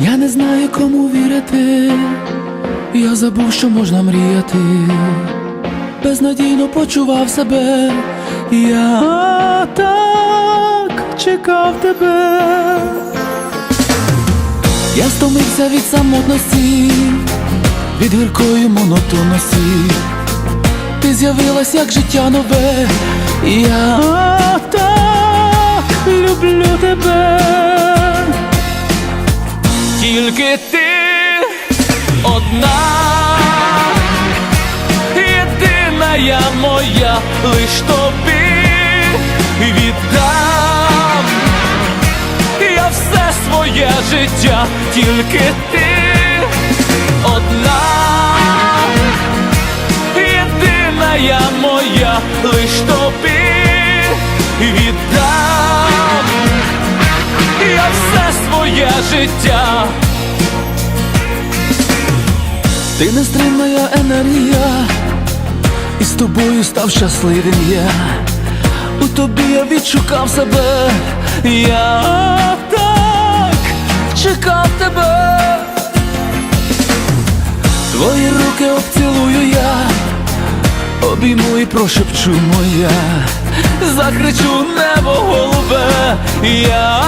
Я не знаю, кому вірити, я забув, що можна мріяти, безнадійно почував себе, я так чекав тебе. Я стомився від самотності, від гіркої монотонності. Ти з'явилась як життя нове, я так люблю тебе. Я моя, лиш тобі віддам. Я все своє життя, тільки ти одна, єдина я моя, лиш тобі віддам. Я все своє життя. Ти нестримна енергія, і з тобою став щасливим я. У тобі я відшукав себе, я так чекав тебе. Твої руки обцілую я, обійму і прошепчу моя, закричу небо голубе, я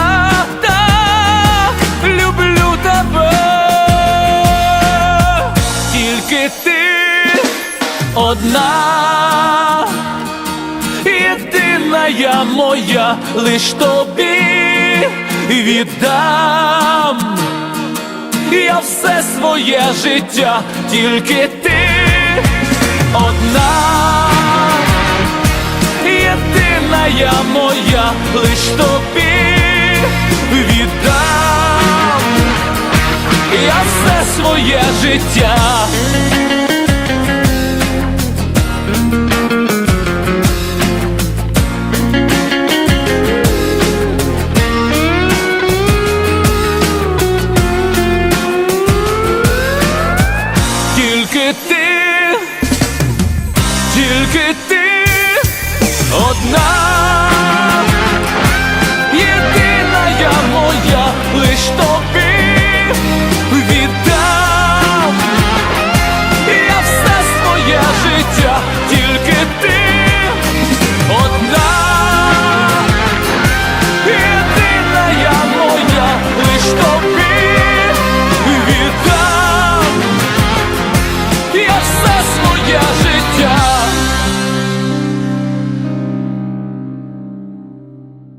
так люблю тебе, тільки ти одна, єдина я моя, лиш тобі віддам. Я все своє життя, тільки ти одна, єдина я моя, лиш тобі віддам. Я все своє життя. тільки ти одна.